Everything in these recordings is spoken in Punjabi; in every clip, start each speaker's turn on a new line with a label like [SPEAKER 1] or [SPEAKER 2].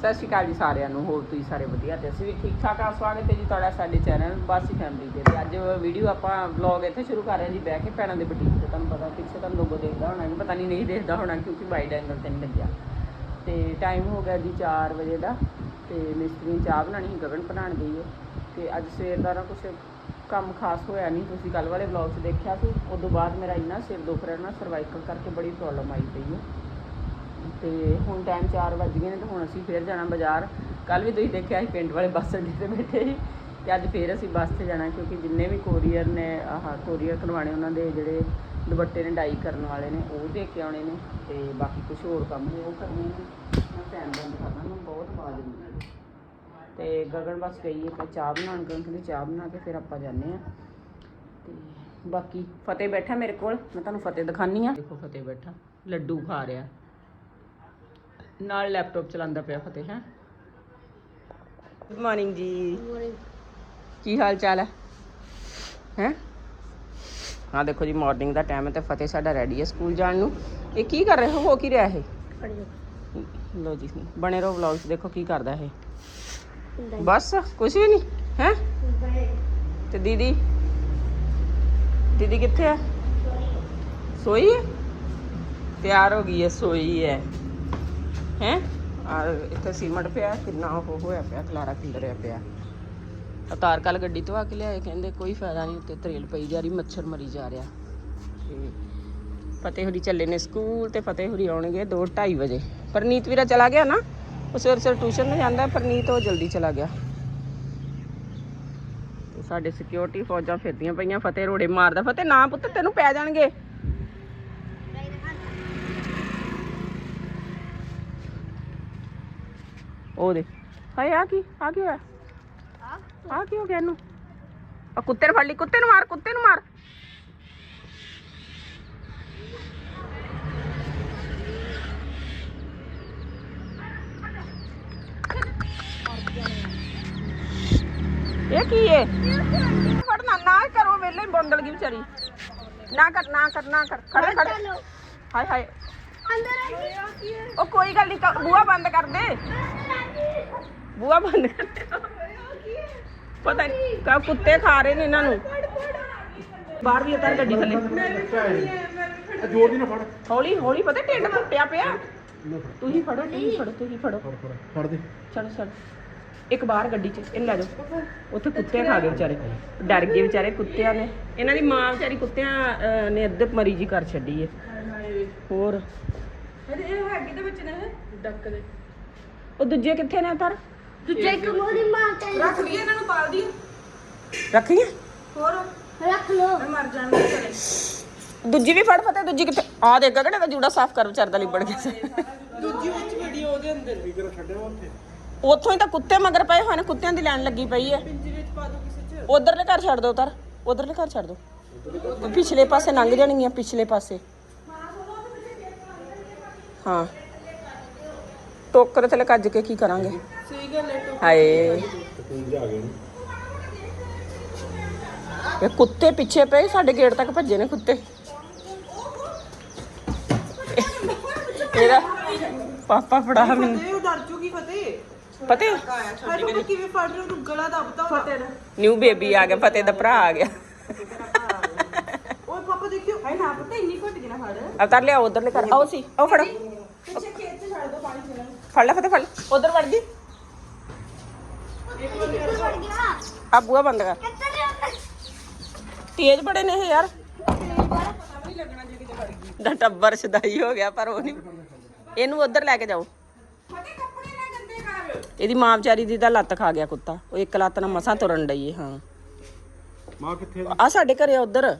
[SPEAKER 1] ਸਤਿ ਸ਼੍ਰੀ ਅਕਾਲ ਜੀ ਸਾਰਿਆਂ ਨੂੰ, ਹੋਰ ਤੁਸੀਂ ਸਾਰੇ ਵਧੀਆ ਤੇ ਅਸੀਂ ਵੀ ਠੀਕ ਠਾਕ ਆ, ਸਵਾਗਤ ਹੈ ਜੀ ਤੁਹਾਡਾ ਸਾਡੇ ਚੈਨਲ ਬਾਸੀ ਫੈਮਿਲੀ ਦੇ ਤੇ ਅੱਜ ਵੀਡੀਓ ਆਪਾਂ ਵਲੌਗ ਇੱਥੇ ਸ਼ੁਰੂ ਕਰ ਰਹੇ ਜੀ, ਬਹਿ ਕੇ ਭੈਣਾਂ ਦੇ ਬੁਟੀਕ ਤੇ। ਤੁਹਾਨੂੰ ਪਤਾ ਪਿੱਛੇ ਤੁਹਾਨੂੰ ਲੋਗੋ ਦੇਖਦਾ ਹੋਣਾ ਨਹੀਂ ਪਤਾ ਨਹੀਂ ਨਹੀਂ ਦੇਖਦਾ ਹੋਣਾ ਕਿਉਂਕਿ ਵਾਈਡ ਐਂਗਲ ਤੇ ਨਹੀਂ ਲੱਗਿਆ। ਤੇ ਟਾਈਮ ਹੋ ਗਿਆ ਜੀ 4 ਵਜੇ ਦਾ ਤੇ ਮਿਸਤਰੀ ਚਾਹ ਬਣਾਣੀ ਗਗਨ ਬਣਾਉਣ ਗਈ ਹੈ। ਤੇ ਅੱਜ ਸਵੇਰ ਦਾ ਨਾ ਕੁਛ ਕੰਮ ਖਾਸ ਹੋਇਆ ਨਹੀਂ, ਤੁਸੀਂ ਕੱਲ ਵਾਲੇ ਵਲੌਗ 'ਚ ਦੇਖਿਆ ਸੀ। ਉਦੋਂ ਬਾਅਦ ਮੇਰਾ ਇੰਨਾ ਸਿਰ ਦੁਖ ਰਿਹਾ, ਨਾ ਸਰਵਾਈਕਲ ਕਰਕੇ ਬੜੀ ਪ੍ਰੋਬਲਮ ਆਈ ਪਈ ਹੈ। ਤੇ ਹੁਣ ਟਾਈਮ 4 ਵੱਜ ਗਏ ਨੇ ਤੇ ਹੁਣ ਅਸੀਂ ਫੇਰ ਜਾਣਾ ਬਾਜ਼ਾਰ। ਕੱਲ ਵੀ ਤੁਸੀਂ ਦੇਖਿਆ ਸੀ ਪਿੰਡ ਵਾਲੇ ਬੱਸ ਅੱਡੇ ਤੇ ਬੈਠੇ ਸੀ ਤੇ ਅੱਜ ਫੇਰ ਅਸੀਂ ਬੱਸ ਤੇ ਜਾਣਾ ਕਿਉਂਕਿ ਜਿੰਨੇ ਵੀ ਕੋਰੀਅਰ ਨੇ, ਆਹ ਕੋਰੀਅਰ ਕਰਵਾਣੇ ਉਹਨਾਂ ਦੇ ਜਿਹੜੇ ਦੁਪੱਟੇ ਨੇ ਡਾਈ ਕਰਨ ਵਾਲੇ ਨੇ, ਉਹ ਦੇ ਕੇ ਆਉਣੇ ਨੇ ਤੇ ਬਾਕੀ ਕੁਝ ਹੋਰ ਕੰਮ ਨੇ ਉਹ ਕਰਨੇ ਨੇ। ਮੈਂ ਫੈਨ ਬੰਦ ਕਰਨਾ ਮੈਨੂੰ ਬਹੁਤ ਆਵਾਜ਼ ਆਉਂਦੀ ਹੈ। ਤੇ ਗਗਨ ਬਸ ਗਈ ਹੈ ਚਾਹ ਬਣਾਉਣ ਗਗਨ ਕਹਿੰਦੀ ਚਾਹ ਬਣਾ ਕੇ ਫਿਰ ਆਪਾਂ ਜਾਂਦੇ ਆ ਤੇ ਬਾਕੀ ਫਤਿਹ ਬੈਠਾ ਮੇਰੇ ਕੋਲ, ਮੈਂ ਤੁਹਾਨੂੰ ਫਤਿਹ ਦਿਖਾਨੀ ਆ ਦੇਖੋ ਫਤਿਹ ਬੈਠਾ, ਲੱਡੂ ਖਾ ਰਿਹਾ। ਨਾਲ ਲੈਪਟਾਪ ਚਲਾਉਂਦਾ ਪਿਆ ਫਤਿਹ ਹੈ? ਗੁੱਡ ਮਾਰਨਿੰਗ ਜੀ। ਕੀ ਹਾਲ ਚਾਲ ਹੈ? ਹੈ? ਹਾਂ ਦੇਖੋ ਜੀ ਮਾਰਨਿੰਗ ਦਾ ਟਾਈਮ ਹੈ ਤੇ ਫਤਿਹ ਸਾਡਾ ਰੈਡੀ ਹੈ ਸਕੂਲ ਜਾਣ ਨੂੰ। ਇਹ ਕੀ ਕਰ ਰਹੇ? ਹੋ ਹੋ ਕੀ ਰਿਹਾ ਇਹ? ਲੋ ਜੀ ਬਣੇ ਰਹੋ ਵਲੌਗਸ ਦੇਖੋ ਕੀ ਕਰਦਾ ਇਹ। ਬਸ ਕੁਝ ਵੀ ਨਹੀਂ ਹੈ? ਤੇ ਦੀਦੀ? ਦੀਦੀ ਕਿੱਥੇ ਹੈ। ਸੋਈ ਹੈ? ਤਿਆਰ ਹੋ ਗਈ ਹੈ ਸੋਈ ਹੈ। ਹੈ? ਆ ਇੱਥੇ ਸੀਮਟ ਪਿਆ ਕਿੰਨਾ ਉਹ ਹੋਇਆ ਪਿਆ ਖਲਾਰਾ ਖਿਲਰਿਆ ਪਿਆ। ਅਤਾਰ ਕੱਲ ਗੱਡੀ ਤੋਂ ਆ ਕੇ ਲਿਆਏ ਕਹਿੰਦੇ ਕੋਈ ਫਾਇਦਾ ਨਹੀਂ ਉੱਤੇ ਤਰੇਲ ਪਈ ਜਾ ਰਹੀ ਮੱਛਰ ਮਰੀ ਜਾ ਰਿਹਾ। ਤੇ ਫਤਿਹ ਹੁਰੀ ਚੱਲੇ ਨੇ ਸਕੂਲ ਤੇ ਫਤਿਹ ਹੁਰੀ ਆਉਣਗੇ 2:30 ਵਜੇ। ਪਰਨੀਤ ਵੀਰਾ ਚਲਾ ਗਿਆ ਨਾ? ਉਹ ਸਵੇਰ ਸਵੇਰ ਟਿਊਸ਼ਨ ਨੂੰ ਜਾਂਦਾ ਪਰਨੀਤ ਉਹ ਜਲਦੀ ਚਲਾ ਗਿਆ। ਸਾਡੇ ਸਿਕਿਉਰਿਟੀ ਫੌਜਾਂ ਫਿਰਦੀਆਂ ਪਈਆਂ ਫਤਿਹ ਰੋੜੇ ਮਾਰਦਾ ਫਤਿਹ ਨਾ ਪੁੱਤ ਤੈਨੂੰ ਪੈ ਜਾਣਗੇ। ਉਹ ਦੇ ਹਾਏ ਆ ਕੀ ਆ ਕੀ ਹੋਇਆ? ਆ ਕੀ ਹੋ ਗਿਆ ਇਹਨੂੰ? ਆ ਕੁੱਤੇ ਨੂੰ ਫੜ ਲਈ ਕੁੱਤੇ ਨੂੰ ਮਾਰ ਕੁੱਤੇ ਨੂੰ ਮਾਰ। ਇਹ ਕੀ ਹੈ ਫੜਨਾ ਨਾ ਕਰੋ ਵੇਲੇ ਬੰਦਲ ਗਈ ਵਿਚਾਰੀ। ਨਾ ਕਰ ਨਾ ਕਰ ਨਾ ਕਰ। ਖੜੇ ਖੜੇ। ਹਾਏ ਹਾਏ। ਉਹ ਕੋਈ ਗੱਲ ਨਹੀਂ ਬੂਹਾ ਬੰਦ ਕਰ ਦੇ। ਬੂਆ ਬੰਦ ਕਰ ਦੇ। ਪਤਾ ਨਹੀਂ ਕਾ ਕੁੱਤੇ ਖਾ ਰਹੇ ਨੇ ਇਹਨਾਂ ਨੂੰ। ਬਾਹਰ ਵੀ ਉਤਾਰ ਗੱਡੀ ਥੱਲੇ।
[SPEAKER 2] ਜੋਰ ਦੀ ਨਾ ਫੜ
[SPEAKER 1] ਹੌਲੀ ਹੌਲੀ, ਪਤਾ ਢਿੱਡ ਫੁੱਟਿਆ ਪਿਆ। ਤੁਸੀਂ ਫੜੋ ਤੁਸੀਂ ਫੜੋ ਤੁਸੀਂ ਫੜੋ।
[SPEAKER 2] ਫੜ ਦੇ
[SPEAKER 1] ਚਲੋ ਚਲੋ ਇੱਕ ਬਾਹਰ ਗੱਡੀ 'ਚ, ਇਹਨੂੰ ਲੈ ਜਾਓ। ਉੱਥੇ ਕੁੱਤੇ ਖਾ ਗਏ ਵਿਚਾਰੇ। ਡਰ ਗਏ ਵਿਚਾਰੇ ਕੁੱਤਿਆਂ ਨੇ। ਇਹਨਾਂ ਦੀ ਮਾਂ ਵਿਚਾਰੀ ਕੁੱਤਿਆਂ ਨੇ ਅੱਧੇ ਮਰੀ ਜੀ ਕਰ ਛੱਡੀ ਏ। ਹੋਰ। ਇਹ ਹੈਗੀ ਦੇ ਵਿੱਚ ਨੇ ਡੱਕ ਦੇ। ਉਹ ਦੂਜੇ ਕਿੱਥੇ ਨੇ ਪਰ?
[SPEAKER 3] ਦੂਜੇ ਇੱਕ ਮੋਦੀ ਮਾਂ ਤੇ
[SPEAKER 1] ਰੱਖ ਲਈ ਇਹਨਾਂ ਨੂੰ ਪਾਲ ਦੀ। ਰੱਖੀਏ?
[SPEAKER 3] ਹੋਰ? ਰੱਖ ਲੋ
[SPEAKER 1] ਮਰ ਜਾਣਗੇ ਵਿਚਾਰੇ ਦੂਜੀ ਵੀ ਫੜ ਫਤੇ ਦੂਜੀ ਕਿੱਥੇ? ਆ ਦੇ ਗਗੜੇ ਦਾ ਜੂੜਾ ਸਾਫ਼ ਕਰ ਵਿਚਾਰ ਦਾ ਲਿਬੜ ਗਿਆ ਦੂਜੀ ਵਿੱਚ ਵੀਡੀਓ ਉਹਦੇ ਅੰਦਰ
[SPEAKER 2] ਸਪੀਕਰ ਛੱਡਿਆ ਉੱਥੇ।
[SPEAKER 1] ਉੱਥੋਂ ਹੀ ਤਾਂ ਕੁੱਤੇ ਮਗਰ ਪਏ ਹੋਏ ਨੇ ਕੁੱਤਿਆਂ ਦੀ ਲੈਣ ਲੱਗੀ ਪਈ ਹੈ। ਉਧਰਲੇ ਘਰ ਛੱਡ ਦਿਓ ਤਰ ਉਧਰਲੇ ਘਰ ਛੱਡ ਉਹ ਪਿਛਲੇ ਪਾਸੇ ਲੰਘ ਜਾਣਗੀਆਂ ਪਿਛਲੇ ਪਾਸੇ। ਹਾਂ ਟੋਕਰ ਥੱਲੇ ਕੱਜ ਕੇ ਕੀ ਕਰਾਂਗੇ ਸਹੀ ਗੱਲ ਹੈ ਹਾਏ
[SPEAKER 2] ਪੁੰਜ ਆ ਗਏ
[SPEAKER 1] ਇਹ ਕੁੱਤੇ ਪਿੱਛੇ ਪਏ ਸਾਡੇ ਗੇਟ ਤੱਕ ਭੱਜੇ ਨੇ ਕੁੱਤੇ ਇਹਦਾ ਪਾਪਾ ਫੜਾ ਮੈਨੂੰ
[SPEAKER 4] ਇਹ ਡਰ ਜੂਗੀ ਫਤਿਹ
[SPEAKER 1] ਪਤਾ
[SPEAKER 4] ਹਰ ਨੂੰ ਕਿਵੇਂ ਫੜ ਰਿਹਾ ਤੂੰ ਗਲਾ ਦੱਬਦਾ ਫਤਿਹ ਦਾ
[SPEAKER 1] ਨਿਊ ਬੇਬੀ ਆ ਗਿਆ ਫਤਿਹ ਦਾ ਭਰਾ ਆ ਗਿਆ
[SPEAKER 4] ਨਾ ਫੜ।
[SPEAKER 1] ਅਵਤਾਰ ਲਿਆ ਉਧਰਲੇ ਕਰ ਆਓ ਸੀ। ਆਓ ਫੜੋ।
[SPEAKER 4] ਪਿੱਛੇ ਖੇਤ ਚ ਛੱਡ ਦੋ ਪਾਣੀ ਪੀਣਾ
[SPEAKER 1] ਫੜ ਲੈ ਫੜ ਉਧਰ ਵੜ ਗਈ ਆ ਬੂਆ ਬੰਦ ਕਰ। ਤੇਜ਼ ਬੜੇ ਨੇ ਇਹ ਯਾਰ। ਦਾ ਟੱਬਰ ਸਦਾਈ ਹੋ ਗਿਆ ਪਰ ਉਹ ਨਹੀਂ। ਇਹਨੂੰ ਉਧਰ ਲੈ ਕੇ ਜਾਓ। ਇਹਦੀ ਮਾਂ ਵਿਚਾਰੀ ਦੀ ਤਾਂ ਲੱਤ ਖਾ ਗਿਆ ਕੁੱਤਾ। ਉਹ ਇੱਕ ਲੱਤ ਨਾਲ ਮਸਾਂ ਤੁਰਨ ਡਈ ਏ ਹਾਂ।
[SPEAKER 2] ਮਾਂ ਕਿੱਥੇ
[SPEAKER 1] ਆ ਸਾਡੇ ਘਰੇ ਉਧਰ।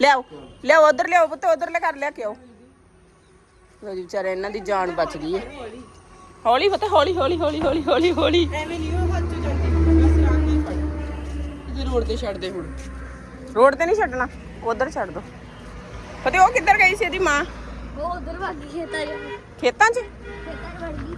[SPEAKER 1] ਲਿਆਓ ਲਿਆਓ ਉਧਰ ਲਿਆਓ ਪੁੱਤ ਉਧਰਲੇ ਘਰ ਲਿਆ ਕੇ ਆਓ। ਲੋ ਜੀ ਵਿਚਾਰੇ ਇਹਨਾਂ ਦੀ ਜਾਨ ਬਚ ਗਈ ਏ ਹੌਲੀ ਪੁੱਤ ਹੌਲੀ ਹੌਲੀ ਹੌਲੀ ਹੌਲੀ ਹੌਲੀ ਹੌਲੀ।
[SPEAKER 4] ਐਵੇਂ ਨਹੀਂ ਉਹ ਹੱਥ ਚ ਜਾਂਦੀ ਬਸ ਆਰਾਮ ਨਾਲ ਫੜ। ਇਹਦੇ ਰੋਡ ਤੇ ਛੱਡ ਦੇ ਹੁਣ।
[SPEAKER 1] ਰੋਡ ਤੇ ਨਹੀਂ ਛੱਡਣਾ ਉਧਰ ਛੱਡ ਦੋ। ਫਤੇ ਉਹ ਕਿੱਧਰ ਗਈ ਸੀ ਇਹਦੀ ਮਾਂ?
[SPEAKER 3] ਉਹ ਉਧਰ ਚ
[SPEAKER 1] ਖੇਤਾਂ 'ਚ।
[SPEAKER 3] ਖੇਤਾਂ ਚ ਵੜ ਗਈ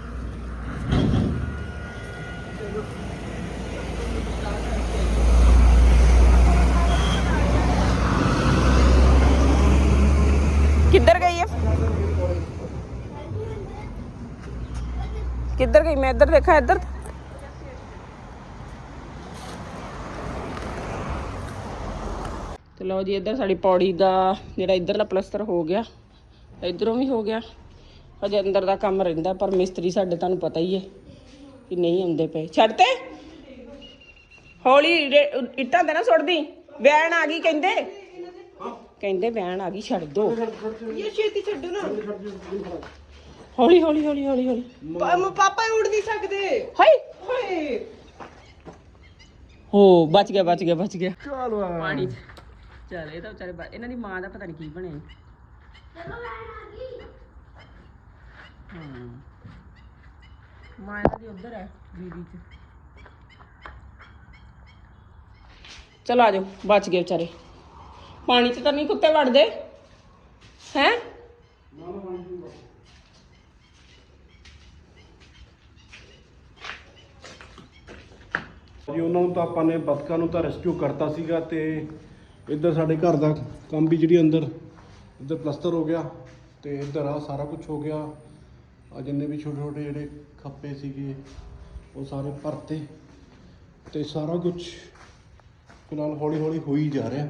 [SPEAKER 1] ਕਿੱਧਰ ਗਈ? ਮੈਂ ਇੱਧਰ ਦੇਖਾਂ, ਇੱਧਰ ਤੇ। ਲਓ ਜੀ, ਇੱਧਰ ਸਾਡੀ ਪੌੜੀ ਦਾ ਜਿਹੜਾ ਇੱਧਰਲਾ ਪਲਸਤਰ ਹੋ ਗਿਆ, ਇੱਧਰੋਂ ਵੀ ਹੋ ਗਿਆ। ਅਜੇ ਅੰਦਰ ਦਾ ਕੰਮ ਰਹਿੰਦਾ, ਪਰ ਮਿਸਤਰੀ ਸਾਡੇ ਤੁਹਾਨੂੰ ਪਤਾ ਹੀ ਹੈ ਕਿ ਨਹੀਂ ਆਉਂਦੇ ਪਏ। ਛੱਡ ਤੇ। ਹੌਲੀ ਇੱਟਾਂ ਤੇ ਨਾ ਸੁੱਟਦੀ। ਵੈਣ ਆ ਗਈ ਕਹਿੰਦੇ। ਕਹਿੰਦੇ ਵੈਣ ਆ ਗਈ, ਛੱਡ ਦੋ।
[SPEAKER 4] ਇਹ ਛੇਤੀ ਛੱਡੋ ਨਾ।
[SPEAKER 1] ਹੌਲੀ ਹੌਲੀ ਹੌਲੀ ਹੌਲੀ ਹੌਲੀ।
[SPEAKER 4] ਪਾ- ਪਾਪਾ ਉੜ ਨਹੀਂ ਸਕਦੇ। ਹਾਏ!
[SPEAKER 1] ਹੋ ਬਚ ਗਿਆ ਬਚ ਗਿਆ ਬਚ ਗਿਆ।
[SPEAKER 2] ਚਲੋ
[SPEAKER 1] ਪਾਣੀ ਚ। ਚੱਲ ਇਹ ਤਾਂ ਵਿਚਾਰੇ ਬ- ਇਹਨਾਂ ਦੀ ਮਾਂ ਦਾ ਪਤਾ ਨਹੀਂ ਕੀ ਬਣਿਆ। ਹਾਂ। ਮਾਂ ਇਹਨਾਂ ਦੀ ਉਧਰ ਹੈ ਬੀਬੀ ਚ। ਚਲ ਆ ਜਾਓ ਬਚ ਗਏ ਵਿਚਾਰੇ। ਪਾਣੀ ਚ ਤਾਂ ਨਹੀਂ ਕੁੱਤੇ ਵੜਦੇ। ਹੈ?
[SPEAKER 2] ਜੀ, ਉਹਨਾਂ ਨੂੰ ਤਾਂ ਆਪਾਂ ਨੇ ਬਤਕਾਂ ਨੂੰ ਤਾਂ ਰੈਸਕਿਊ ਕਰਤਾ ਸੀਗਾ ਤੇ ਇੱਧਰ ਸਾਡੇ ਘਰ ਦਾ ਕੰਮ ਵੀ ਜਿਹੜੀ ਅੰਦਰ, ਇੱਧਰ ਪਲਸਤਰ ਹੋ ਗਿਆ ਤੇ ਇੱਧਰ ਆ ਸਾਰਾ ਕੁਝ ਹੋ ਗਿਆ। ਆ ਜਿੰਨੇ ਵੀ ਛੋਟੇ ਛੋਟੇ ਜਿਹੜੇ ਖੱਪੇ ਸੀਗੇ, ਉਹ ਸਾਰੇ ਭਰਤੇ ਤੇ ਸਾਰਾ ਕੁਝ ਫਿਲਹਾਲ ਹੌਲੀ ਹੌਲੀ ਹੋ ਹੀ ਜਾ ਰਿਹਾ।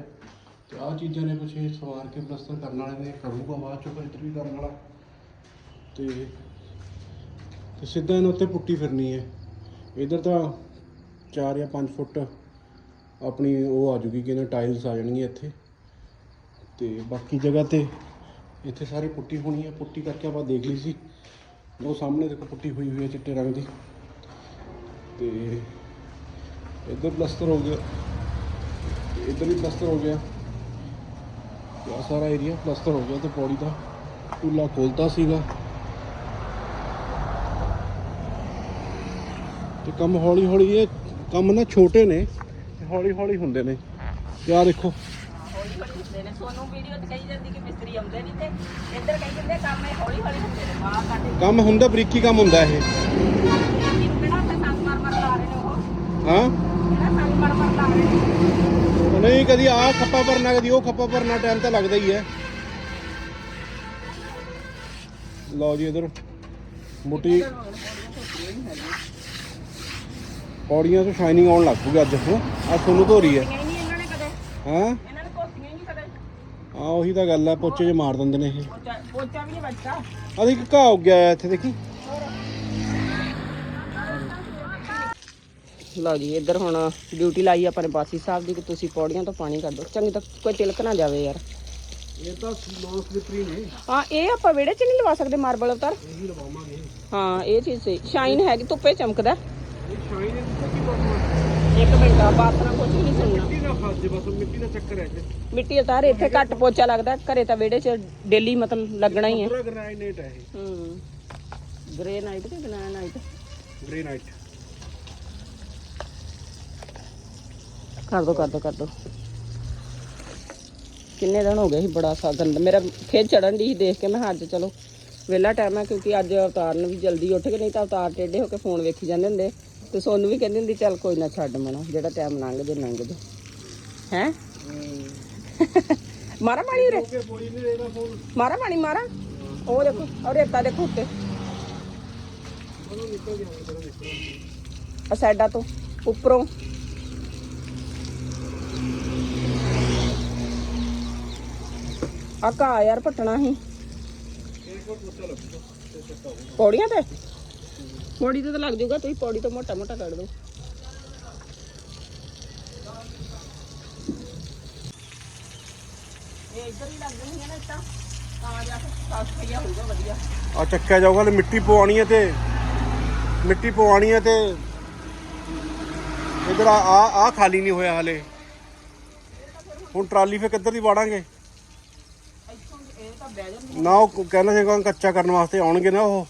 [SPEAKER 2] ਤੇ ਆ ਚੀਜ਼ਾਂ ਨੇ ਕੁਝ ਸਵਾਰ ਕੇ ਪਲਸਤਰ ਕਰਨ ਵਾਲੇ ਨੇ, ਕਰੂਗਾ ਬਾਅਦ ਚੋਂ ਫਿਰ ਵੀ ਕਰਨ ਵਾਲਾ। ਤੇ ਤੇ ਸਿੱਧਾ ਇਹਨਾਂ ਉੱਤੇ ਪੁੱਟੀ ਫਿਰਨੀ ਹੈ। ਇੱਧਰ ਤਾਂ 4 ਜਾਂ 5 ਫੁੱਟ ਆਪਣੀ ਉਹ ਆ ਜੂਗੀ ਕਿ ਇਹਨਾਂ ਟਾਈਲਸ ਆ ਜਾਣਗੀਆਂ ਇੱਥੇ। ਤੇ ਬਾਕੀ ਜਗ੍ਹਾ ਤੇ ਇੱਥੇ ਸਾਰੀ ਪੁੱਟੀ ਹੋਣੀ ਹੈ ਪੁੱਟੀ ਕਰਕੇ ਆਪਾਂ ਦੇਖ ਲਈ ਸੀ। ਉਹ ਸਾਹਮਣੇ ਦੇਖੋ ਪੁੱਟੀ ਹੋਈ ਹੋਈ ਹੈ ਚਿੱਟੇ ਰੰਗ ਦੀ। ਤੇ ਇੱਧਰ ਪਲਸਤਰ ਹੋ ਗਿਆ। ਤੇ ਇੱਧਰ ਵੀ ਪਲਸਤਰ ਹੋ ਗਿਆ। ਤੇ ਸਾਰਾ ਏਰੀਆ ਪਲਸਤਰ ਹੋ ਗਿਆ ਤੇ ਪੌੜੀ ਦਾ ਟੁੱਲਾ ਖੋਲਤਾ ਸੀਗਾ। ਤੇ ਕੰਮ ਹੌਲੀ ਹੌਲੀ ਇਹ ਕੰਮ ਨਾ ਛੋਟੇ ਨੇ ਹੌਲੀ ਹੌਲੀ ਹੁੰਦੇ ਨੇ। ਤੇ ਦੇਖੋ।
[SPEAKER 1] ਹੌਲੀ ਹੌਲੀ ਹੁੰਦੇ ਨੇ। ਸੋਨੂੰ ਵੀਡੀਓ ਤੇ ਕਹੀ ਜਾਂਦੀ ਕਿ ਮਿਸਤਰੀ ਆਉਂਦੇ ਨਹੀਂ ਤੇ ਇੱਧਰ ਕਹੀ ਜਾਂਦੇ ਕੰਮ ਇਹ ਹੌਲੀ ਹੌਲੀ ਹੁੰਦੇ ਨੇ। ਵਾਹ ਸਾਡੇ
[SPEAKER 2] ਕੰਮ ਹੁੰਦਾ ਬਰੀਕੀ ਕੰਮ ਹੁੰਦਾ ਇਹ।
[SPEAKER 1] ਇਹਨੂੰ ਕਿਹੜਾ ਉੱਥੇ ਸੰਗਮਰ ਮਰ ਲਾ ਰਹੇ ਨੇ ਉਹ?
[SPEAKER 2] ਹਾਂ?
[SPEAKER 1] ਕਿਹੜਾ ਸੰਗਮਰ ਮਰ ਲਾ ਰਹੇ ਨੇ?
[SPEAKER 2] ਉਹ ਨਹੀਂ ਕਦੀ ਆਹ ਖੱਪਾ ਭਰਨਾ ਕਦੀ ਉਹ ਖੱਪਾ ਭਰਨਾ ਟਾਈਮ ਤਾਂ ਲੱਗਦਾ ਹੀ ਹੈ। ਲਓ ਜੀ ਇਧਰ। ਮੁੱਟੀ ਪੌੜੀਆਂ ਤੋਂ ਸ਼ਾਈਨਿੰਗ ਆਉਣ ਲੱਗ ਪੂਗੀ ਅੱਜ ਹਾਂ ਆ ਤੁਹਾਨੂੰ ਧੋ ਰਹੀ ਹੈ
[SPEAKER 1] ਹੀ ਨਹੀਂ ਇਹਨਾਂ ਨੇ ਕਦੇ।
[SPEAKER 2] ਹਾਂ?
[SPEAKER 1] ਇਹਨਾਂ ਨੇ ਧੋਤੀਆਂ ਹੀ ਨਹੀਂ ਕਦੇ।
[SPEAKER 2] ਆ ਉਹੀ ਤਾਂ ਗੱਲ ਹੈ ਪੋਚੇ ਜੇ ਮਾਰ ਦਿੰਦੇ ਨੇ ਇਹ।
[SPEAKER 1] ਪੋਚਾ ਵੀ ਨਹੀਂ ਵੱਜਦਾ।
[SPEAKER 2] ਆ ਦੇਖ ਘਾਹ ਉੱਗ ਗਿਆ ਹੈ ਇੱਥੇ ਦੇਖੀ।
[SPEAKER 1] ਲਓ ਜੀ ਇੱਧਰ ਹੁਣ ਡਿਊਟੀ ਲਾਈ ਆਪਾਂ ਨੇ ਬਾਸੀ ਸਾਹਿਬ ਦੀ ਕਿ ਤੁਸੀਂ ਪੌੜੀਆਂ ਤੋਂ ਪਾਣੀ ਕੱਢੋ। ਚੰਗੀ ਤਾਂ ਕੋਈ ਤਿਲਕ ਨਾ ਜਾਵੇ ਯਾਰ।
[SPEAKER 2] ਇਹ ਤਾਂ ਨੌਨ ਸਲਿਪਰੀ ਨੇ।
[SPEAKER 1] ਹਾਂ ਇਹ ਆਪਾਂ ਵਿਹੜੇ 'ਚ ਨਹੀਂ ਲਵਾ ਸਕਦੇ ਮਾਰਬਲ ਉਤਾਰ।
[SPEAKER 2] ਇਹੀ ਲਵਾਵਾਂਗੇ।
[SPEAKER 1] ਹਾਂ ਇਹ ਚੀਜ਼ ਸਹੀ। ਸ਼ਾਈਨ ਹੈਗੀ ਧੁੱਪੇ ਚਮਕਦਾ।
[SPEAKER 2] ਇਹ ਸ਼ਾਈਨ ਇਹਦੀ ਤਾਂ ਕੀ ਪ੍ਰੋਬਲਮ
[SPEAKER 1] ਇੱਕ ਮਿੰਟ ਆ ਬਾਤ ਨਾਲ ਕੁਝ ਵੀ ਨਹੀਂ ਸੁਣਨਾ
[SPEAKER 2] ਮਿੱਟੀ ਨਾ ਫਸ ਜੇ ਬਸ ਮਿੱਟੀ ਦਾ ਚੱਕਰ ਹੈ ਜੀ
[SPEAKER 1] ਮਿੱਟੀ ਉਤਾਰ ਇੱਥੇ ਘੱਟ ਪੋਚਾ ਲੱਗਦਾ ਘਰੇ ਤਾਂ ਵਿਹੜੇ 'ਚ ਡੇਲੀ ਮਤਲਬ ਲੱਗਣਾ ਹੀ ਹੈ।
[SPEAKER 2] ਪੂਰਾ ਗ੍ਰੈਨਾਈਟ ਹੈ ਇਹ।
[SPEAKER 1] ਹੂੰ। ਗ੍ਰੇ ਨਾਈਟ ਤੇ ਗ੍ਰੈਨਾ ਨਾਈਟ
[SPEAKER 2] ਗ੍ਰੇਨਾਈਟ
[SPEAKER 1] ਕਰ ਦੋ ਕਰ ਦੋ ਕਰ ਦੋ ਕਿੰਨੇ ਦਿਨ ਹੋ ਗਏ ਸੀ ਬੜਾ ਸਾ ਗੰਦ। ਮੇਰਾ ਖੇਡ ਚੜਨ ਦੀ ਸੀ ਦੇਖ ਕੇ ਮੈਂ ਕਿਹਾ ਅੱਜ ਚਲੋ ਵਿਹਲਾ ਟਾਈਮ ਹੈ ਕਿਉਂਕਿ ਅੱਜ ਅਵਤਾਰ ਨੂੰ ਵੀ ਜਲਦੀ ਉੱਠ ਕੇ ਨਹੀਂ ਤਾਂ ਅਵਤਾਰ ਟੇਡੇ ਹੋ ਕੇ ਫੋਨ ਵੇਖੀ ਜਾਂਦੇ ਹੁੰਦੇ। ਤੇ ਸੋਨੂੰ ਵੀ ਕਹਿੰਦੀ ਹੁੰਦੀ ਚੱਲ ਕੋਈ ਨਾ ਛੱਡ ਮਣਾ ਜਿਹੜਾ ਟਾਈਮ ਲੰਘ ਜੇ ਲੰਘ ਜੇ ਹੈ। ਮਾਰਾ ਪਾਣੀ ਉਰੇ? ਮਾਰਾ ਪਾਣੀ ਮਾਰਾ? ਉਹ ਦੇਖੋ ਔਰ ਰੇਤਾ ਦੇਖੋ ਉੱਤੇ। ਆ ਸਾਈਡਾਂ ਤੋਂ ਉੱਪਰੋਂ। ਆ ਘਾਹ ਯਾਰ ਪਟਣਾ ਸੀ। ਪੌੜੀਆਂ ਤੇ? ਪੌੜੀ ਤੇ ਤਾਂ ਲੱਗ ਜਾਊਗਾ ਤੁਸੀਂ ਪੌੜੀ ਤੋਂ ਮੋਟਾ ਮੋਟਾ ਕੱਢ ਦਿਓ। ਇਹ ਇੱਧਰ ਹੀ ਲੱਗ ਜਾਣਗੀਆਂ ਨਾ ਇੱਟਾਂ ਤਾਂ ਜਾ ਕੇ ਸਾਫ਼ ਸਫ਼ਾਈ ਹੋਊਗਾ ਵਧੀਆ।
[SPEAKER 2] ਆ ਚੱਕਿਆ ਜਾਊਗਾ ਲੈ ਮਿੱਟੀ ਪਵਾਉਣੀ ਹੈ ਤੇ ਮਿੱਟੀ ਪਵਾਉਣੀ ਹੈ ਤੇ ਇਧਰ ਆ ਆ ਆਹ ਖਾਲੀ ਨਹੀਂ ਹੋਇਆ ਹਲੇ। ਹੁਣ ਟਰਾਲੀ ਫੇ ਕਿੱਧਰ ਦੀ ਵਾੜਾਂਗੇ?
[SPEAKER 1] ਇੱਥੋਂ ਇਹ ਤਾਂ ਬਹਿ ਜਾਂਦੇ
[SPEAKER 2] ਨਾ ਉਹ ਕਹਿੰਦਾ ਸੀਗਾ ਕੱਚਾ ਕਰਨ ਵਾਸਤੇ ਆਉਣਗੇ ਨਾ ਉਹ।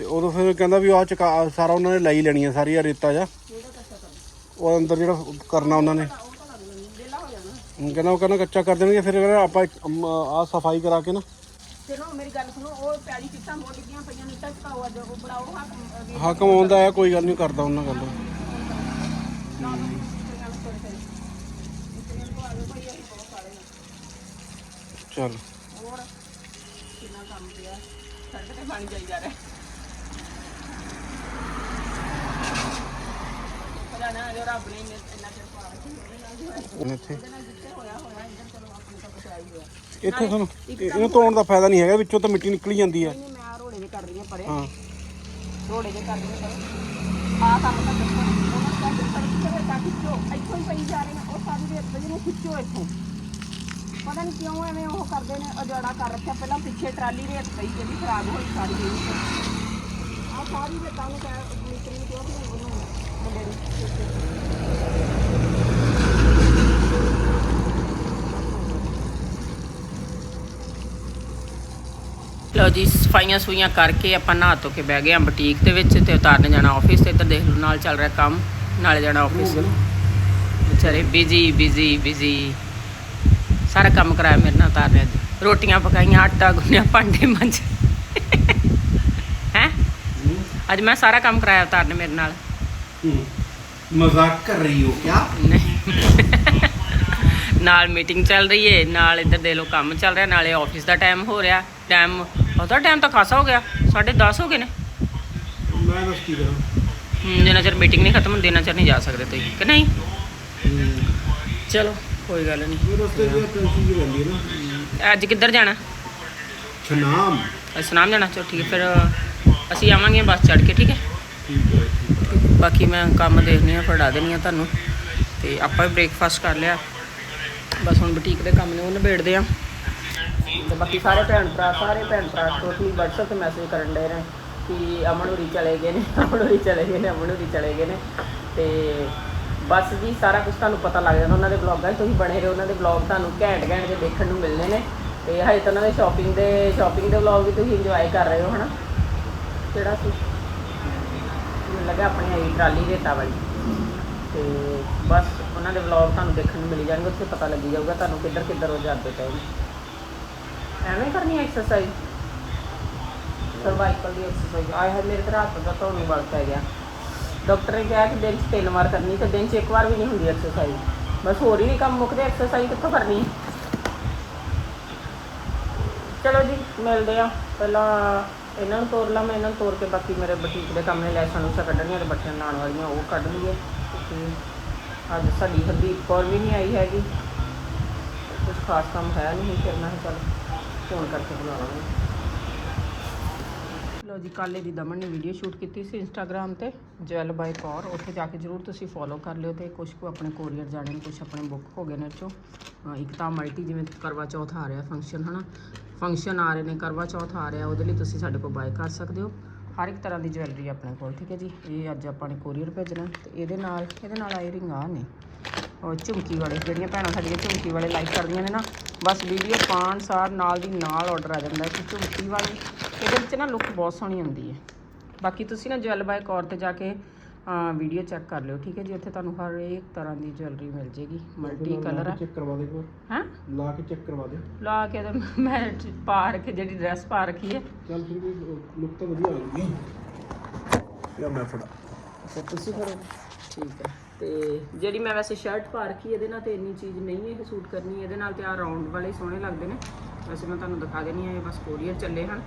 [SPEAKER 2] ਤੇ ਉਦੋਂ ਫਿਰ ਕਹਿੰਦਾ ਵੀ ਆਹ ਚਕਾ ਸਾਰਾ ਉਹਨਾਂ ਨੇ ਲਈ ਲੈਣੀ ਆ ਸਾਰੀ ਆ ਰੇਤਾ ਜਾ ਉਹ ਅੰਦਰ ਜਿਹੜਾ ਕਰਨਾ ਉਹਨਾਂ ਨੇ। ਹੁਣ ਕਹਿੰਦਾ ਉਹ ਕਹਿੰਦਾ ਕੱਚਾ ਕਰ ਦੇਣਗੇ ਫਿਰ ਕਹਿੰਦਾ ਆਪਾਂ ਆ ਸਫ਼ਾਈ ਕਰਾ ਕੇ ਨਾ।
[SPEAKER 1] ਚਲੋ ਮੇਰੀ ਗੱਲ ਸੁਣੋ ਉਹ ਪੈਲੀ ਚਿੱਟਾਂ ਮੋੜ ਦੀਆਂ ਪਈਆਂ ਨੇ ਤਾਂ ਚਕਾਓ ਅੱਜ ਉਹ ਬੜਾਓ ਹੱਕ ਵੀ
[SPEAKER 2] ਹਾਕਮ ਆਉਂਦਾ ਹੈ ਕੋਈ ਗੱਲ ਨਹੀਂ ਕਰਦਾ ਉਹਨਾਂ ਗੱਲ ਚਲ।
[SPEAKER 1] ਹੋਰ ਕਿੰਨਾ ਕੰਮ ਪਿਆ। ਸੜਕ ਤੇ ਪਾਣੀ ਜਾਈ ਜਾ ਰਿਹਾ ਚਲੋ ਰੱਬ ਨੇ ਇੰਨੇ- ਇੰਨਾ ਚਿਰ ਪਾ ਰੱਖੀ ਉਹਦੇ ਨਾਲ ਜੋ ਹੋਇਆ
[SPEAKER 2] ਇੱਥੇ
[SPEAKER 1] ਉਹਦੇ ਨਾਲ ਜਿੱਥੇ ਹੋਇਆ ਹੋਇਆ
[SPEAKER 2] ਇੱਥੇ? ਤੁਹਾਨੂੰ ਇਹਨੂੰ ਤੋੜਨ ਦਾ ਫਾਇਦਾ ਨਹੀਂ ਹੈਗਾ ਵਿੱਚੋਂ ਤਾਂ ਮਿੱਟੀ ਨਿਕਲੀ ਜਾਂਦੀ ਹੈ।
[SPEAKER 1] ਨਹੀਂ ਨਹੀਂ ਮੈਂ ਰੋੜੇ ਦੇ ਕਰ ਰਹੀ ਹਾਂ ਪਰੇ।
[SPEAKER 2] ਹਾਂ।
[SPEAKER 1] ਰੋੜੇ ਦੇ ਕਰ ਰਹੀ ਹਾਂ ਪਰੇ। ਆ ਕੰਮ ਤਾਂ ਦੱਸੋ ਉਹਨਾਂ ਦਾ ਕਿ ਸੜਕ ਤੇ ਫਿਰ ਕਾਫੀ ਖਿੱਚੋ ਇੱਥੋਂ ਹੀ ਪਈ ਜਾ ਰਹੇ ਨੇ ਉਹ ਸਾਰੀ ਰੇਤ ਦੇ ਨੂੰ ਖਿੱਚੋ ਇੱਥੋਂ। ਪਤਾ ਨਹੀਂ ਕਿਉਂ ਐਵੇਂ ਉਹ ਕਰਦੇ ਨੇ ਅਜੜਾ ਕਰ ਰੱਖਿਆ। ਪਹਿਲਾਂ ਪਿੱਛੇ ਟਰਾਲੀ ਰੇਤ ਪਈ ਜਿਹੜੀ ਖਰਾਬ ਹੋਈ ਸਾਰੀ ਗਈ ਆ ਸਾਰੀ ਰੇਤਾਂ ਨੂੰ ਕਹਿ ਮਿਸਤਰੀ ਨੂੰ ਲਓ ਜੀ ਸਫਾਈਆਂ ਸੂਈਆਂ ਕਰਕੇ ਆਪਾਂ ਨਹਾ ਧੋ ਕੇ ਬਹਿ ਗਏ ਆ ਬੁਟੀਕ ਦੇ ਵਿੱਚ ਤੇ ਉਤਾਰਨ ਜਾਣਾ ਆਫਿਸ ਤੇ ਇੱਧਰ ਦੇਖ ਲਓ ਨਾਲ ਚੱਲ ਰਿਹਾ ਕੰਮ ਨਾਲੇ ਜਾਣਾ ਆਫਿਸ ਵਿਚਾਰੇ ਬਿਜ਼ੀ ਬਿਜ਼ੀ ਬਿਜ਼ੀ ਸਾਰਾ ਕੰਮ ਕਰਾਇਆ ਮੇਰੇ ਨਾਲ ਉਤਾਰਨੇ ਅੱਜ। ਰੋਟੀਆਂ ਪਕਾਈਆਂ ਆਟਾ ਗੁੰਨਿਆ ਭਾਂਡੇ ਮਾਂਜੇ। ਹੈ। ਅੱਜ ਮੈਂ ਸਾਰਾ ਕੰਮ ਕਰਾਇਆ ਉਤਾਰਨੇ ਮੇਰੇ ਨਾਲ।
[SPEAKER 2] ਮਜ਼ਾਕ ਕਰ ਰਹੀ ਹੋ ਕਿਆ?
[SPEAKER 1] ਨਹੀਂ। ਨਾਲ ਮੀਟਿੰਗ ਚੱਲ ਰਹੀ ਏ ਨਾਲ ਇੱਧਰ ਦੇ ਲੋ ਕੰਮ ਚੱਲ ਰਿਹਾ ਨਾਲੇ ਆਫਿਸ ਦਾ ਟਾਈਮ ਹੋ ਰਿਹਾ। ਟਾਈਮ ਉਹਦਾ ਟਾਈਮ ਤਾਂ ਖਾਸਾ ਹੋ ਗਿਆ 10:30 ਹੋ ਗਏ ਨੇ।
[SPEAKER 2] ਮੈਂ ਦੱਸ ਕੀ ਕਰਾਂ?
[SPEAKER 1] ਜਿੰਨਾ ਚਿਰ ਮੀਟਿੰਗ ਨਹੀਂ ਖਤਮ ਹੁੰਦੀ ਇੰਨਾ ਚਿਰ ਨਹੀਂ ਜਾ ਸਕਦੇ ਤੁਸੀਂ ਕਿ ਨਹੀਂ? ਚਲੋ ਕੋਈ ਗੱਲ ਨਹੀਂ। ਅੱਜ ਕਿੱਧਰ ਜਾਣਾ? ਅੱਜ ਸੁਨਾਮ ਜਾਣਾ? ਚਲੋ ਠੀਕ ਹੈ ਫਿਰ ਅਸੀਂ ਆਵਾਂਗੇ ਬੱਸ ਚੜ੍ਹ ਕੇ ਠੀਕ ਹੈ?
[SPEAKER 2] ਠੀਕ ਹੈ।
[SPEAKER 1] ਬਾਕੀ ਮੈਂ ਕੰਮ ਦੇਖਣੀ ਆ ਫੜਾ ਦੇਣੀ ਆ ਤੁਹਾਨੂੰ। ਤੇ ਆਪਾਂ ਵੀ ਬ੍ਰੇਕਫਾਸਟ ਕਰ ਲਿਆ। ਬਸ ਹੁਣ ਬੁਟੀਕ ਦੇ ਕੰਮ ਨੇ, ਉਹ ਨਿਬੇੜਦੇ ਆ ਤੇ ਬਾਕੀ ਸਾਰੇ ਭੈਣ ਭਰਾ, ਸਾਰੇ ਭੈਣ ਭਰਾ ਟੋਟਲੀ WhatsApp ਤੇ ਮੈਸੇਜ ਕਰਨ ਦੇ ਨੇ ਕਿ ਅਮਨ ਹੋਰੀ ਚਲੇ ਗਏ ਨੇ, ਅਮਨ ਹੋਰੀ ਚਲੇ ਗਏ ਨੇ, ਅਮਨ ਹੋਰੀ ਚਲੇ ਗਏ ਨੇ। ਤੇ ਬਸ ਜੀ, ਸਾਰਾ ਕੁਝ ਤੁਹਾਨੂੰ ਪਤਾ ਲੱਗ ਜਾਣਾ ਉਹਨਾਂ ਦੇ ਵਲੌਗਾਂ 'ਚ ਤੁਸੀਂ ਬਣੇ ਰਹੋ, ਉਹਨਾਂ ਦੇ ਵਲੌਗ ਤੁਹਾਨੂੰ ਘੈਂਟ ਘੈਂਟ ਕੇ ਦੇਖਣ ਨੂੰ ਮਿਲਣੇ ਨੇ। ਤੇ ਹਜੇ ਤਾਂ ਉਹਨਾਂ ਦੇ ਸ਼ਾਪਿੰਗ ਦੇ ਸ਼ਾਪਿੰਗ ਦੇ ਵਲੌਗ ਵੀ ਤੁਸੀਂ ਇੰਜੋਏ ਕਰ ਰਹੇ ਹੋ, ਹਨਾ? ਕਿਹੜਾ ਸੀ? ਮੈਨੂੰ ਲੱਗਾ ਆਪਣੀ ਆਈ ਟਰਾਲੀ ਰੇਤਾ ਵਾਲੀ। ਤੇ ਬਸ ਉਹਨਾਂ ਦੇ ਵਲੌਗ ਤੁਹਾਨੂੰ ਦੇਖਣ ਨੂੰ ਮਿਲ ਜਾਣਗੇ, ਉੱਥੇ ਪਤਾ ਲੱਗੀ ਜਾਊਗਾ ਤੁਹਾਨੂੰ ਕਿੱਧਰ ਕਿੱਧਰ ਹੋ ਜਾਂਦੇ ਪਏ ਨੇ। ਐਵੇਂ ਕਰਨੀ ਐਕਸਰਸਾਈਜ਼ ਸਰਵਾਈਕਲ ਦੀ ਐਕਸਰਸਾਈਜ਼ ਆਏ ਹੈ ਮੇਰੇ ਤੇ ਰਾਤ ਦਾ ਤੁਹਾਨੂੰ ਬਲ ਪੈ ਗਿਆ। ਡਾਕਟਰ ਨੇ ਕਿਹਾ ਕਿ ਦਿਨ 'ਚ ਤਿੰਨ ਵਾਰ ਕਰਨੀ, ਤੇ ਦਿਨ 'ਚ ਇੱਕ ਵਾਰ ਵੀ ਨਹੀਂ ਹੁੰਦੀ ਐਕਸਰਸਾਈਜ਼ ਬਸ ਹੋਰ ਹੀ ਨਹੀਂ ਕੰਮ ਮੁੱਕਦੇ ਐਕਸਰਸਾਈਜ਼ ਕਿੱਥੋਂ ਕਰਨੀ? ਚਲੋ ਜੀ, ਮਿਲਦੇ ਆ। ਪਹਿਲਾਂ ਇਹਨਾਂ ਨੂੰ ਤੋਰ ਲਾਂ, ਮੈਂ ਇਹਨਾਂ ਨੂੰ ਤੋਰ ਕੇ ਬਾਕੀ ਮੇਰੇ ਬੁਟੀਕ ਦੇ ਕੰਮ ਨੇ ਲੈਸਾਂ ਲੂਸਾਂ ਕੱਢਣੀਆਂ ਤੇ ਬੱਚਿਆਂ ਨੂੰ ਲਾਉਣ ਵਾਲੀਆਂ, ਉਹ ਕੱਢ ਲਈਏ। ਕਿਉਂਕਿ ਅੱਜ ਸਾਡੀ ਹਰਦੀਪ ਕੌਰ ਵੀ ਨਹੀਂ ਆਈ ਹੈਗੀ। ਕੁਝ ਖਾਸ ਕੰਮ ਹੈ ਨਹੀਂ ਫਿਰ ਮੈਂ ਕਿਹਾ ਚੱਲ ਫੋਨ ਕਰਕੇ ਬੁਲਾ ਲਾਂਗੇ। ਲੋ ਜੀ, ਕੱਲ੍ਹ ਦੀ ਦਮਨ ਨੇ ਵੀਡੀਓ ਸ਼ੂਟ ਕੀਤੀ ਸੀ ਇੰਸਟਾਗ੍ਰam ਤੇ ਜਵੈਲ ਬਾਈ ਕੌਰ। ਉੱਥੇ ਜਾ ਕੇ ਜਰੂਰ ਤੁਸੀਂ ਫੋਲੋ ਕਰ ਲਿਓ ਤੇ ਕੁਝ ਕੁ ਆਪਣੇ ਕੋਰੀਅਰ ਜਾਣੇ ਨੇ ਕੁਝ ਆਪਣੇ ਬੁੱਕ ਹੋ ਗਏ ਨੇ 'ਚੋਂ ਇੱਕ ਤਾਂ ਮਲਟੀ ਜਿਵੇਂ ਕਰਵਾ ਚੌਥ ਆ ਰਿਹਾ ਫੰਕਸ਼ਨ ਹਨਾ? ਫੰਕਸ਼ਨ ਆ ਰਹੇ ਨੇ, ਕਰਵਾ ਚੌਥ ਆ ਰਿਹਾ, ਉਹਦੇ ਲਈ ਤੁਸੀਂ ਸਾਡੇ ਕੋਲ ਬਾਏ ਕਰ ਸਕਦੇ ਹੋ। ਹਰ ਇੱਕ ਤਰ੍ਹਾਂ ਦੀ ਜਵੈਲਰੀ ਆਪਣੇ ਕੋਲ, ਠੀਕ ਹੈ ਜੀ? ਇਹ ਅੱਜ ਆਪਾਂ ਨੇ ਕੋਰੀਅਰ ਭੇਜਣਾ, ਤੇ ਇਹਦੇ ਨਾਲ ਇਹਦੇ ਨਾਲ ਆਈ ਰਿੰਗ ਆ ਨੇ। ਔਰ ਝੁਮਕੀ ਵਾਲੇ, ਜਿਹੜੀਆਂ ਭੈਣਾਂ ਸਾਡੀਆਂ ਝੁਮਕੀ ਵਾਲੇ ਲਾਈਕ ਕਰਦੀਆਂ ਨੇ ਨਾ, ਬਸ ਵੀਡੀਓ ਪਾਉਣ ਸਾਰ ਨਾਲ ਦੀ ਨਾਲ ਆਰਡਰ ਆ ਜਾਂਦਾ ਕਿ ਝੁਮਕੀ ਵਾਲੀ, ਇਹਦੇ ਵਿੱਚ ਨਾ ਲੁੱਕ ਬਹੁਤ ਸੋਹਣੀ ਹੁੰਦੀ ਹੈ। ਬਾਕੀ ਤੁਸੀਂ ਨਾ ਜਵੈਲ ਬਾਏ ਕੌਰ ਤੇ ਜਾ ਕੇ ਵੀਡੀਓ ਚੈੱਕ ਕਰ ਲਿਓ ਠੀਕ ਹੈ ਜੀ? ਉੱਥੇ ਤੁਹਾਨੂੰ ਹਰ ਇੱਕ ਤਰ੍ਹਾਂ ਦੀ ਜਵੈਲਰੀ ਮਿਲ ਜੇਗੀ ਮਲਟੀ ਕਲਰ ਹੈ
[SPEAKER 2] ਚੈੱਕ ਕਰਵਾ ਦੇ ਇੱਕ ਵਾਰ।
[SPEAKER 1] ਹੈਂ?
[SPEAKER 2] ਲਾ ਕੇ ਚੈੱਕ ਕਰਵਾ ਦੇ।
[SPEAKER 1] ਲਾ ਕੇ ਤੇ ਮੈਂ ਪਾ ਰੱਖੀ ਜਿਹੜੀ ਡਰੈਸ ਪਾ ਰੱਖੀ ਹੈ।
[SPEAKER 2] ਚੱਲ ਫਿਰ ਵੀ ਲੁੱਕ ਤਾਂ ਵਧੀਆ ਆਉਂਦੀ ਯਾ ਮੈਂ ਫੜਾ।
[SPEAKER 1] ਅੱਛਾ ਤੁਸੀਂ ਕਰੋ ਠੀਕ ਹੈ ਤੇ ਜਿਹੜੀ ਮੈਂ ਵੈਸੇ ਸ਼ਰਟ ਪਾ ਰੱਖੀ ਇਹਦੇ ਨਾਲ ਤੇ ਇੰਨੀ ਚੀਜ਼ ਨਹੀਂ ਇਹ ਸੂਟ ਕਰਨੀ ਇਹਦੇ ਨਾਲ ਤੇ ਆ ਰਾਉਂਡ ਵਾਲੇ ਸੋਹਣੇ ਲੱਗਦੇ ਨੇ। ਵੈਸੇ ਮੈਂ ਤੁਹਾਨੂੰ ਦਿਖਾ ਦੇਣੀ ਆ ਇਹ ਬਸ ਕੋਰੀਅਰ ਚੱਲੇ ਹਨ।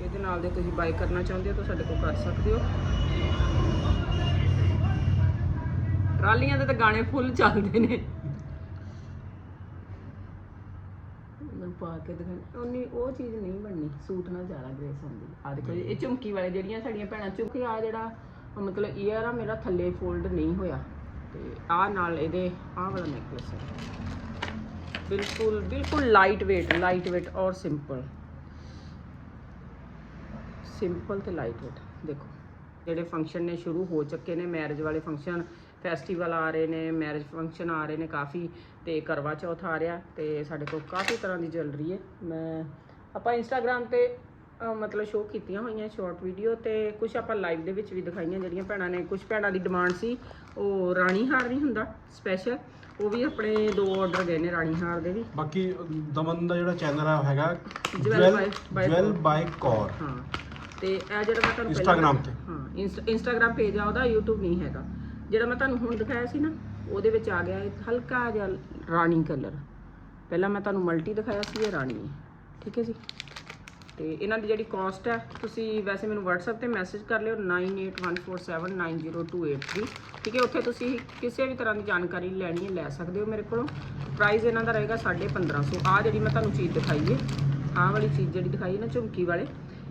[SPEAKER 1] ਇਹਦੇ ਨਾਲ ਦੇ ਤੁਸੀਂ ਬਾਈ ਕਰਨਾ ਚਾਹੁੰਦੇ ਹੋ ਤਾਂ ਸਾਡੇ ਕੋਲ ਕਰ ਸਕਦੇ ਹੋ। ਟਰਾਲੀਆਂ ਦੇ ਤਾਂ ਗਾਣੇ ਫੁੱਲ ਚੱਲਦੇ ਨੇ। ਮੈਂ ਪਾ ਕੇ ਦਿਖਾ ਉਹਨੀ ਉਹ ਚੀਜ਼ ਨਹੀਂ ਬਣਨੀ ਸੂਟ ਨਾਲ ਜ਼ਿਆਦਾ ਗ੍ਰੇਸ ਹੁੰਦੀ ਆ ਦੇਖੋ ਜੀ, ਇਹ ਝੁਮਕੀ ਵਾਲੇ ਜਿਹੜੀਆਂ ਸਾਡੀਆਂ ਭੈਣਾਂ ਝੁਮਕੀ ਆ ਜਿਹੜਾ ਮਤਲਬ ਈਅਰ ਆ ਮੇਰਾ ਥੱਲੇ ਫੋਲਡ ਨਹੀਂ ਹੋਇਆ। ਤੇ ਆ ਨਾਲ ਇਹਦੇ ਆਹ ਵਾਲਾ ਨੈਕਲੈਸ ਹੈ ਬਿਲਕੁਲ ਬਿਲਕੁਲ ਲਾਈਟ weight ਲਾਈਟ weight ਔਰ ਸਿੰਪਲ ਸਿੰਪਲ ਤੇ ਲਾਈਟ ਵੇਟ ਦੇਖੋ। ਜਿਹੜੇ ਫੰਕਸ਼ਨ ਨੇ ਸ਼ੁਰੂ ਹੋ ਚੁੱਕੇ ਨੇ ਮੈਰਿਜ ਵਾਲੇ ਫੰਕਸ਼ਨ ਫੈਸਟੀਵਲ ਆ ਰਹੇ ਨੇ ਮੈਰਿਜ ਫੰਕਸ਼ਨ ਆ ਰਹੇ ਨੇ ਕਾਫੀ ਤੇ ਕਰਵਾ ਚੌਥ ਆ ਰਿਹਾ ਤੇ ਸਾਡੇ ਕੋਲ ਕਾਫੀ ਤਰ੍ਹਾਂ ਦੀ ਜੁਐਲਰੀ ਹੈ। ਮੈਂ ਆਪਾਂ ਇੰਸਟਾਗ੍ਰam ਤੇ ਮਤਲਬ ਸ਼ੋਅ ਕੀਤੀਆਂ ਹੋਈਆਂ ਸ਼ਾਰਟ ਵੀਡੀਓ ਤੇ ਕੁਝ ਆਪਾਂ ਲਾਈਵ ਦੇ ਵਿੱਚ ਵੀ ਦਿਖਾਈਆਂ ਜਿਹੜੀਆਂ ਭੈਣਾਂ ਨੇ। ਕੁਝ ਭੈਣਾਂ ਦੀ ਡਿਮਾਂਡ ਸੀ ਉਹ ਰਾਣੀ ਹਾਰ ਨਹੀਂ ਹੁੰਦਾ ਸਪੈਸ਼ਲ ਉਹ ਵੀ ਆਪਣੇ ਦੋ ਆਰਡਰ ਗਏ ਨੇ ਰਾਣੀ ਹਾਰ ਦੇ ਵੀ।
[SPEAKER 2] ਬਾਕੀ ਦਮਨ ਦਾ ਜਿਹੜਾ ਚੈਨਲ ਉਹ ਹੈਗਾ ਜਵੈਲ। ਬਾਈ ਕੌਰ
[SPEAKER 1] ਹਾਂ। ਤੇ ਇਹ ਜਿਹੜਾ ਮੈਂ ਤੁਹਾਨੂੰ
[SPEAKER 2] Instagram ਤੇ।
[SPEAKER 1] ਹਾਂ ਇੰਸਟ- Instagram ਪੇਜ ਆ ਉਹਦਾ YouTube ਨਹੀਂ ਹੈਗਾ। ਜਿਹੜਾ ਮੈਂ ਤੁਹਾਨੂੰ ਹੁਣ ਦਿਖਾਇਆ ਸੀ ਨਾ ਉਹਦੇ ਵਿੱਚ ਆ ਗਿਆ ਇਹ ਹਲਕਾ ਜਿਹਾ ਰਾਣੀ ਕਲਰ ਪਹਿਲਾਂ ਮੈਂ ਤੁਹਾਨੂੰ ਮਲਟੀ ਦਿਖਾਇਆ ਸੀ ਇਹ ਰਾਣੀ ਹੈ ਠੀਕ ਹੈ ਜੀ ਤੇ ਇਹਨਾਂ ਦੀ ਜਿਹੜੀ ਕਾਸਟ ਹੈ ਤੁਸੀਂ ਵੈਸੇ ਮੈਨੂੰ WhatsApp ਤੇ ਮੈਸੇਜ ਕਰ ਲਿਓ 9814790283 ਠੀਕ ਹੈ ਉੱਥੇ ਤੁਸੀਂ ਕਿਸੇ ਵੀ ਤਰ੍ਹਾਂ ਦੀ ਜਾਣਕਾਰੀ ਲੈਣੀ ਹੈ ਲੈ ਸਕਦੇ ਹੋ ਮੇਰੇ ਕੋਲੋਂ ਪ੍ਰਾਈਸ ਇਹਨਾਂ ਦਾ ਰਹੇਗਾ 1550 ਆ ਜਿਹੜੀ ਮੈਂ ਤੁਹਾਨੂੰ ਚੀਜ਼ ਦਿਖਾਈ ਹੈ ਆਹ ਵਾਲੀ ਚੀਜ਼ ਜਿਹੜੀ ਦਿਖਾਈ ਹੈ ਨਾ ਝੁਮਕੀ ਵਾਲੇ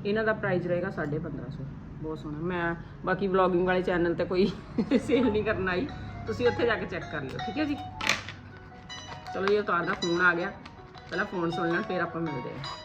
[SPEAKER 1] ਇਹਨਾਂ ਦਾ ਪ੍ਰਾਈਸ ਰਹੇਗਾ 1550 ਬਹੁਤ ਸੋਹਣਾ। ਮੈਂ ਬਾਕੀ ਵਲੌਗਿੰਗ ਵਾਲੇ ਚੈਨਲ ਤੇ ਕੋਈ ਸੇਲ ਨਹੀਂ ਕਰਨ ਆਈ। ਤੁਸੀਂ ਉੱਥੇ ਜਾ ਕੇ ਚੈੱਕ ਕਰ ਲਿਓ, ਠੀਕ ਹੈ ਜੀ? ਚਲੋ ਇਹ ਕਾਰ ਦਾ ਫੋਨ ਆ ਗਿਆ। ਪਹਿਲਾਂ ਫੋਨ ਸੁਣ ਲੈਣ, ਫਿਰ ਆਪਾਂ ਮਿਲਦੇ ਹਾਂ।